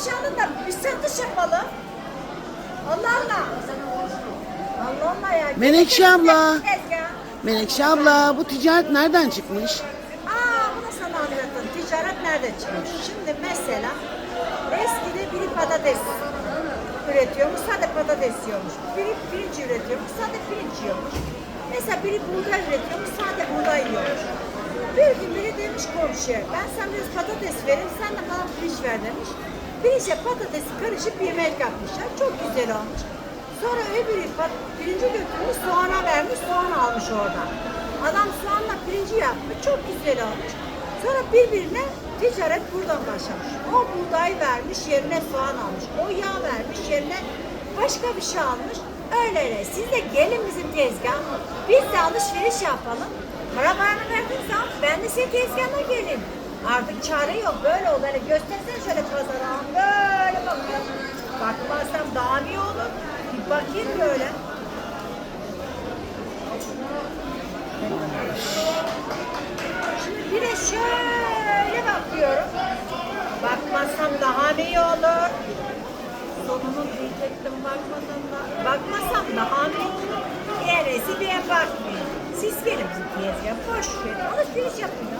aşağıda da bir satış yapalım. Allah Allah. Allah Allah ya. Menekşe abla. Menekşe abla bu ticaret nereden çıkmış? Aa bunu sana anlattım. Ticaret nerede çıkmış? Şimdi mesela eskide biri patates üretiyormuş, sade patates yiyormuş. Biri pirinç üretiyormuş, sade pirinç yiyormuş. Mesela biri buğday üretiyormuş, sade buğday yiyormuş. Bir gün biri demiş komşuya, ben sana biraz patates vereyim, sen de bana pirinç ver demiş. Pirinçle patatesi karışıp yemek yapmışlar. Çok güzel olmuş. Sonra öbürü pirinci götürmüş, soğana vermiş, soğan almış oradan. Adam soğanla pirinci yapmış, çok güzel olmuş. Sonra birbirine ticaret buradan başlamış. O buğday vermiş, yerine soğan almış. O yağ vermiş, yerine başka bir şey almış. Öyle öyle. Siz de gelin bizim tezgaha. Biz de alışveriş yapalım. Para paranı verdiğin zaman ben de senin tezgahına geleyim. Artık çare yok. Böyle olur. Hani göstersene şöyle pazara. Böyle bakıyorum. Bakmazsam daha iyi olur. Bir bakayım böyle. Şimdi bir de şöyle bakıyorum. Bakmazsam daha mı iyi olur? Sonunu diyecektim bakmadan da. Bakmasam daha mı iyi olur? En bir bakmayayım. Siz gelin tezgah. Boş verin. Alışveriş yapın ya.